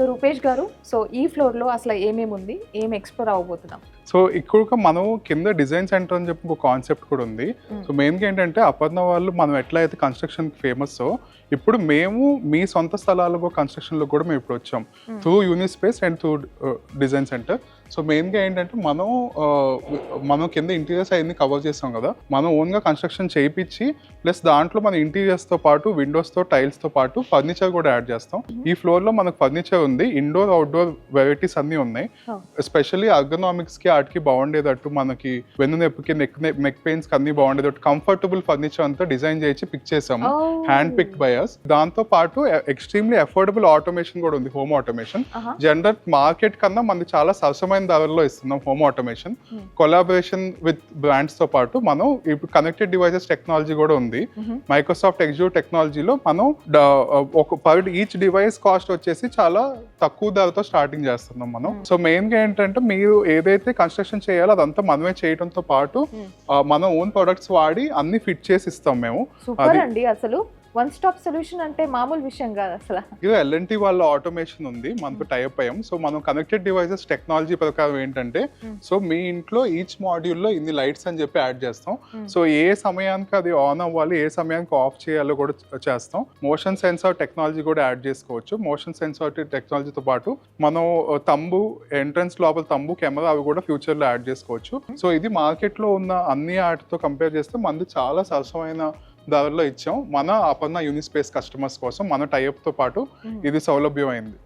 So Rupesh గారు so ఈ ఫ్లోర్లో అసలు ఏమేమి ఉంది ఏం ఎక్స్ప్లోర్ అవ్వబోతున్నాం? సో ఇక్కడ మనం కింద డిజైన్ సెంటర్ అని చెప్పి ఒక కాన్సెప్ట్ కూడా ఉంది. సో మెయిన్గా ఏంటంటే అపర్ణ వాళ్ళు మనం ఎట్లా అయితే కన్స్ట్రక్షన్ ఫేమస్ ఇప్పుడు మేము మీ సొంత స్థలాలకు కన్స్ట్రక్షన్లో కూడా మేము ఇప్పుడు వచ్చాం. Through unit space and through design centre so మెయిన్గా ఏంటంటే మనం ఆ, మనం కింద ఇంటీరియర్స్ అవన్నీ కవర్ చేస్తాం కదా మనం ఓన్గా కన్స్ట్రక్షన్ చేయించి ప్లస్ దాంట్లో మన ఇంటీరియర్స్తో పాటు విండోస్తో టైల్స్తో పాటు ఫర్నిచర్ కూడా యాడ్ చేస్తాం ఈ ఫ్లోర్లో మనకు ఫర్నిచర్ ఉంది ఇండోర్ అవుట్డోర్ వెరైటీస్ అన్నీ ఉన్నాయి. ఎస్పెషల్లీ కి ఆటికి బాగుండేటట్టు మనకి వెన్ను నొప్పికి నెక్ నెక్ పెయిన్స్ అన్ని బాగుండేటట్టు కంఫర్టబుల్ ఫర్నిచర్ అంతా డిజైన్ చేసి పిక్ చేసాము. హ్యాండ్ పిక్ బై అస్ దాంతో పాటు ఎక్స్ట్రీమ్లీ అఫోర్డబుల్ ఆటోమేషన్ కూడా ఉంది హోమ్ ఆటోమేషన్. జనరల్ మార్కెట్ కన్నా మనది చాలా సరసమైన ధరల్లో ఇస్తున్నాం హోమ్ ఆటోమేషన్. కొలాబరేషన్ విత్ బ్రాండ్స్తో పాటు మనం ఇప్పుడు కనెక్టెడ్ డివైసెస్ టెక్నాలజీ కూడా ఉంది. మైక్రోసాఫ్ట్ ఎగ్జిక్యూటివ్ టెక్నాలజీలో మనం ఒక పర్ ఈచ్ డివైస్ కాస్ట్ వచ్చేసి చాలా తక్కువ ధరతో స్టార్టింగ్ చేస్తున్నాం మనం. సో మెయిన్గా ఏంటంటే మీరు ఏదైతే కన్స్ట్రక్షన్ చేయాలో అదంతా మనమే చేయడంతో పాటు Hmm. మన ఓన్ ప్రొడక్ట్స్ వాడి అన్ని ఫిట్ చేసి ఇస్తాం మేము అది- అసలు వన్ స్టాప్ సొల్యూషన్ అంటే మామూలు విషయం కాదు అసలు. ఇది ఎల్ఎన్టీ వాళ్ళ ఆటోమేషన్ ఉంది మనకు టైప్ అయ్యాం. సో మనం కనెక్టెడ్ డివైసెస్ టెక్నాలజీ ప్రకారం ఏంటంటే Hmm. సో మీ ఇంట్లో ఈచ్ మాడ్యూల్లో ఇన్ని లైట్స్ అని చెప్పి యాడ్ చేస్తాం. Hmm. సో ఏ సమయానికి అది ఆన్ అవ్వాలి ఏ సమయానికి ఆఫ్ చేయాలో కూడా చేస్తాం. మోషన్ సెన్సార్ టెక్నాలజీ కూడా యాడ్ చేసుకోవచ్చు. మోషన్ సెన్సార్ టెక్నాలజీతో పాటు మనం తంబు ఎంట్రన్స్ లోపల తంబు కెమెరా అవి కూడా ఫ్యూచర్లో యాడ్ చేసుకోవచ్చు. సో ఇది మార్కెట్లో ఉన్న అన్ని వాటితో కంపేర్ చేస్తే మనది చాలా సరసమైన ధరలో ఇచ్చాం మన అపర్ణ యూనిస్పేస్ కస్టమర్స్ కోసం మన టైప్తో పాటు. ఇది సౌలభ్యం అయింది